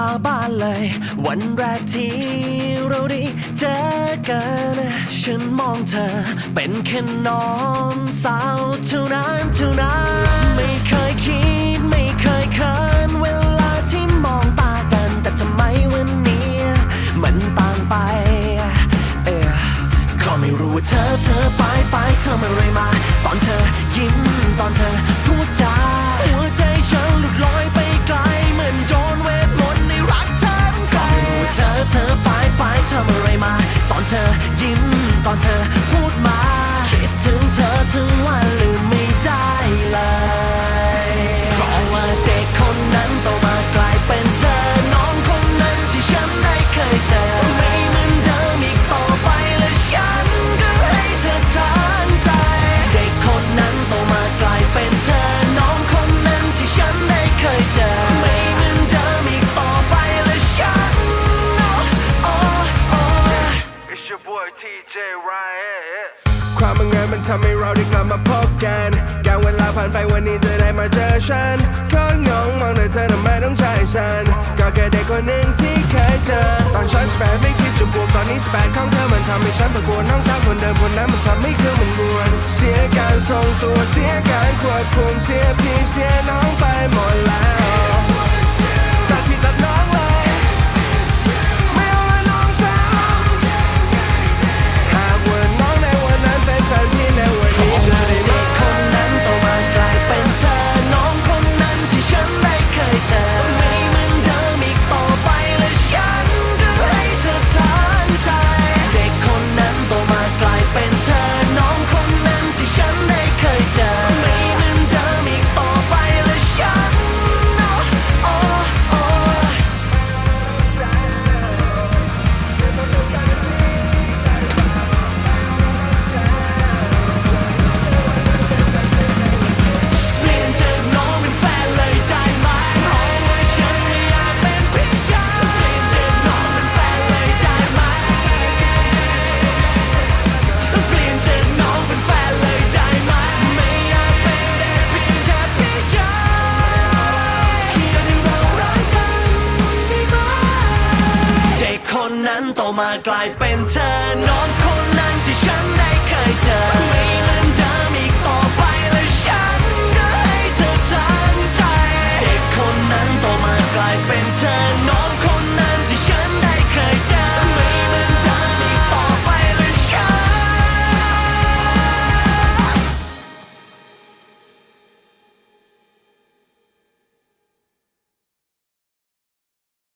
าบานเลย วันแรกที่เราได้เจอกัน ฉันมองเธอ เป็นแค่น้องสาวเท่านั้นเท่านั้น ไม่เคยคิดไม่เคยเขินเวลาที่มองตากัน แต่ทำไมวันนี้ มันต่างไป เออก็ไม่รู้ว่าเธอเธอไปไปเธออะไรมา ตอนเธอยิ้มตอนเธอ ถึงเธอถึงวันลืมไม่ได้เลยเพราะว่าเด็กคนนั้นโตมากลายเป็นเธอ น้องคนนั้นที่ฉันได้เคยเจอ ไม่เหมือนเดิมอีกต่อไปและฉันก็ให้เธอทานใจ เด็กคนนั้นโตมากลายเป็นเธอ น้องคนนั้นที่ฉันได้เคยเจอ ไม่เหมือนเดิมอีกต่อไปและฉันโอ้โอ้โอ้ It's your boy TJ Ryan. ความบังเอิญมันทำให้เราได้กลับมาพบกันการเวลาผ่านไปวันนี้จะได้มาเจอฉันก็งงมองแต่เธอทำไมต้องใจฉัน ก็แค่เด็กคนหนึ่งที่เคยเจอ ตอนฉันสแปดไม่คิดจะบวกตอนนี้สแปดของเธอมันทำให้ฉันประกวดน้องสาวคนเดิมคนนั้นมันทำให้คือมันบวน เสียการทรงตัวเสียการควบคุมเสียพี่เสียน้อง นั้นโตมากลายเป็นเธอ